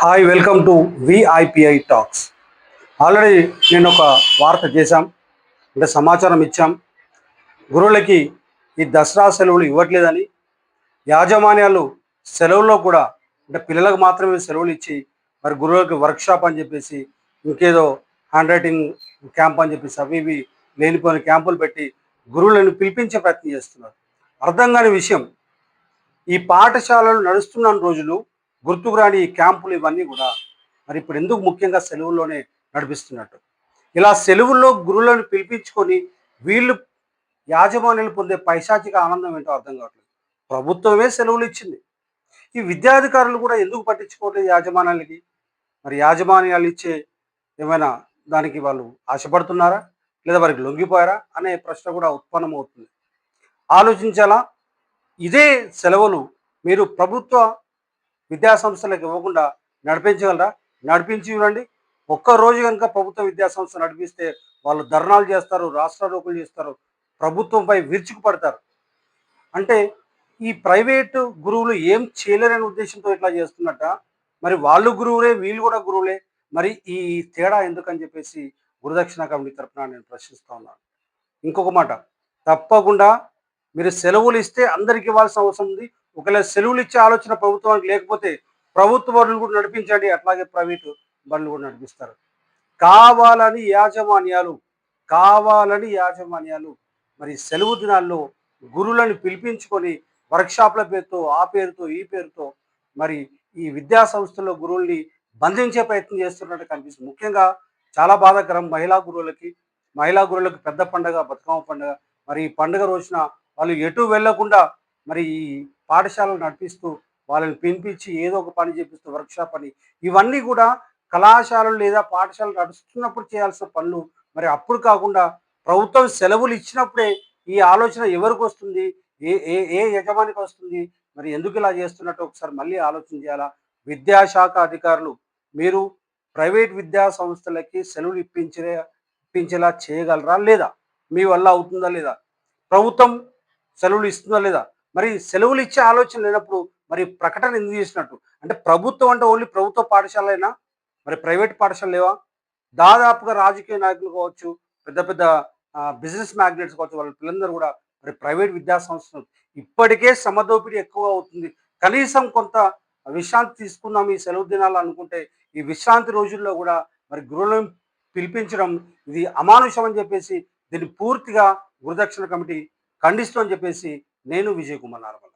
Hi welcome to విఐపిఐ talks already నేను ఒక వార్త చేశాం అంటే సమాచారం ఇచ్చాం. గురువులకి ఈ దసరా సెలవులు ఇవ్వట్లేదని యాజమాన్యాలు సెలవుల్లో కూడా అంటే పిల్లలకు మాత్రమే సెలవులు ఇచ్చి మరి గురువులకి వర్క్షాప్ అని చెప్పేసి ఇంకేదో హ్యాండ్ రైటింగ్ క్యాంప్ అని చెప్పేసి అవి ఇవి లేనిపోయిన క్యాంపులు పెట్టి గురువులను పిలిపించే ప్రయత్నం చేస్తున్నారు. అర్థం కాని విషయం ఈ పాఠశాలలు నడుస్తున్న రోజులు గుర్తుకు రాని ఈ క్యాంపులు ఇవన్నీ కూడా మరి ఇప్పుడు ఎందుకు ముఖ్యంగా సెలవుల్లోనే నడిపిస్తున్నట్టు? ఇలా సెలవుల్లో గురువులను పిలిపించుకొని వీళ్ళు యాజమాన్యాలు పొందే పైశాచిక ఆనందం ఏంటో అర్థం కావట్లేదు. ప్రభుత్వమే సెలవులు ఇచ్చింది. ఈ విద్యాధికారులు కూడా ఎందుకు పట్టించుకోవట్లేదు యాజమాన్యాలకి? మరి యాజమాన్యాలు ఇచ్చే ఏమైనా దానికి వాళ్ళు ఆశపడుతున్నారా? లేదా వారికి లొంగిపోయారా? అనే ప్రశ్న కూడా ఉత్పన్నమవుతుంది. ఆలోచించాలా? ఇదే సెలవులు మీరు ప్రభుత్వ విద్యాసంస్థలకు ఇవ్వకుండా నడిపించగలరా? నడిపించి చూడండి ఒక్క రోజు కనుక ప్రభుత్వ విద్యాసంస్థ నడిపిస్తే వాళ్ళు ధర్నాలు చేస్తారు రాష్ట్ర రోకులు చేస్తారు ప్రభుత్వంపై విరుచుకు పడతారు. అంటే ఈ ప్రైవేటు గురువులు ఏం చేయలేరనే ఉద్దేశంతో ఇట్లా చేస్తున్నట్ట? మరి వాళ్ళు గురువులే వీళ్ళు కూడా గురువులే. మరి ఈ తేడా ఎందుకని చెప్పేసి గురుదక్షిణ కమిటీ తరఫున నేను ప్రశ్నిస్తూ ఉన్నాను. ఇంకొక మాట తప్పకుండా మీరు సెలవులు ఇస్తే అందరికి ఇవ్వాల్సిన అవసరం ఉంది. ఒకవేళ సెలవులు ఇచ్చే ఆలోచన ప్రభుత్వానికి లేకపోతే ప్రభుత్వ బడులు కూడా నడిపించండి. అట్లాగే ప్రైవేటు బడులు కూడా నడిపిస్తారు. కావాలని యాజమాన్యాలు కావాలని యాజమాన్యాలు మరి సెలవు దినాల్లో గురువులను పిలిపించుకొని వర్క్షాప్ల పేరుతో ఆ పేరుతో ఈ పేరుతో మరి ఈ విద్యా సంస్థల్లో గురువుల్ని బంధించే ప్రయత్నం చేస్తున్నట్టు కనిపిస్తుంది. ముఖ్యంగా చాలా బాధాకరం మహిళా గురువులకి మహిళా గురువులకు పెద్ద పండుగ బతుకమ్మ పండుగ. మరి ఈ పండుగ రోజున వాళ్ళు ఎటు వెళ్ళకుండా మరి ఈ పాఠశాలలు నడిపిస్తూ వాళ్ళని పిలిపించి ఏదో ఒక పని చేపిస్తూ వర్క్షాప్ అని ఇవన్నీ కూడా కళాశాలలు లేదా పాఠశాలలు నడుస్తున్నప్పుడు చేయాల్సిన పనులు. మరి అప్పుడు కాకుండా ప్రభుత్వం సెలవులు ఇచ్చినప్పుడే ఈ ఆలోచన ఎవరికి వస్తుంది? ఏ ఏ ఏ యజమానికి వస్తుంది? మరి ఎందుకు ఇలా చేస్తున్నట్టు ఒకసారి మళ్ళీ ఆలోచన చేయాలా? విద్యాశాఖ అధికారులు మీరు ప్రైవేట్ విద్యా సంస్థలకి సెలవులు ఇప్పించే ఇప్పించేలా చేయగలరా లేదా? మీ వల్ల అవుతుందా లేదా? ప్రభుత్వం సెలవులు ఇస్తుందా లేదా? మరి సెలవులు ఇచ్చే ఆలోచన లేనప్పుడు మరి ప్రకటన ఎందుకు చేసినట్టు? అంటే ప్రభుత్వం అంటే ఓన్లీ ప్రభుత్వ పాఠశాలైనా మరి ప్రైవేట్ పాఠశాల లేవా? దాదాపుగా రాజకీయ నాయకులు కావచ్చు పెద్ద పెద్ద బిజినెస్ మ్యాగ్నెట్స్ కావచ్చు వాళ్ళ పిల్లలందరూ కూడా మరి ప్రైవేట్ విద్యా సంస్థలు. ఇప్పటికే సమదోపిడి ఎక్కువ అవుతుంది. కనీసం కొంత విశ్రాంతి తీసుకుందాం ఈ సెలవు దినాలు అనుకుంటే ఈ విశ్రాంతి రోజుల్లో కూడా మరి గురువులను పిలిపించడం ఇది అమానుషం అని చెప్పేసి దీన్ని పూర్తిగా గురుదక్షిణ కమిటీ ఖండిస్తూ అని చెప్పేసి నేను విజయ్ కుమార్ నార్మల్